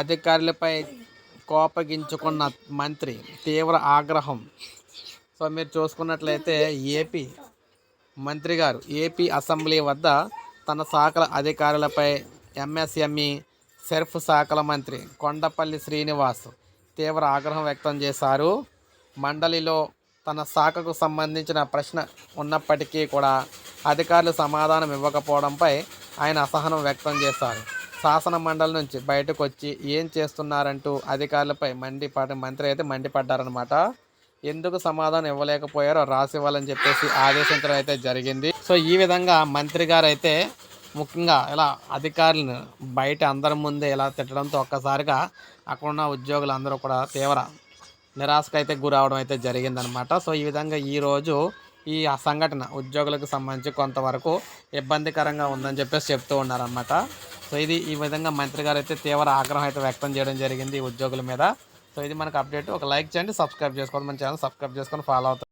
అధికారులపై కోపగించుకున్న మంత్రి తీవ్ర ఆగ్రహం. సో మీరు చూసుకున్నట్లయితే ఏపీ మంత్రి గారు ఏపీ అసెంబ్లీ వద్ద తన శాఖల అధికారులపై ఎంఎస్ఎంఈ సెర్ఫ్ శాఖల మంత్రి కొండపల్లి శ్రీనివాస్ తీవ్ర ఆగ్రహం వ్యక్తం చేశారు. మండలిలో తన శాఖకు సంబంధించిన ప్రశ్న ఉన్నప్పటికీ కూడా అధికారులు సమాధానం ఇవ్వకపోవడంపై ఆయన అసహనం వ్యక్తం చేశారు. శాసన మండలి నుంచి బయటకు వచ్చి ఏం చేస్తున్నారంటూ అధికారులపై మండిపడి మంత్రి అయితే మండిపడ్డారనమాట ఎందుకు సమాధానం ఇవ్వలేకపోయారో రాసివ్వాలని చెప్పేసి ఆదేశించడం అయితే జరిగింది. సో ఈ విధంగా మంత్రి గారు అయితే ముఖ్యంగా ఇలా అధికారులను బయట అందరి ముందే ఇలా తిట్టడంతో ఒక్కసారిగా అక్కడ ఉన్న ఉద్యోగులు అందరూ కూడా తీవ్ర నిరాశకు అయితే గురవడం అయితే జరిగిందనమాట సో ఈ విధంగా ఈరోజు ఈ ఆ సంఘటన ఉద్యోగులకు సంబంధించి కొంతవరకు ఇబ్బందికరంగా ఉందని చెప్పేసి చెప్తూ ఉన్నారనమాట సో ఇది ఈ విధంగా మంత్రి గారు అయితే తీవ్ర ఆగ్రహం అయితే వ్యక్తం చేయడం జరిగింది ఉద్యోగుల మీద. సో ఇది మనకు అప్డేట్. ఒక లైక్ చేయండి సబ్స్క్రైబ్ చేసుకోండి. మన ఛానల్ సబ్స్క్రైబ్ చేసుకొని ఫాలో అవుతుంది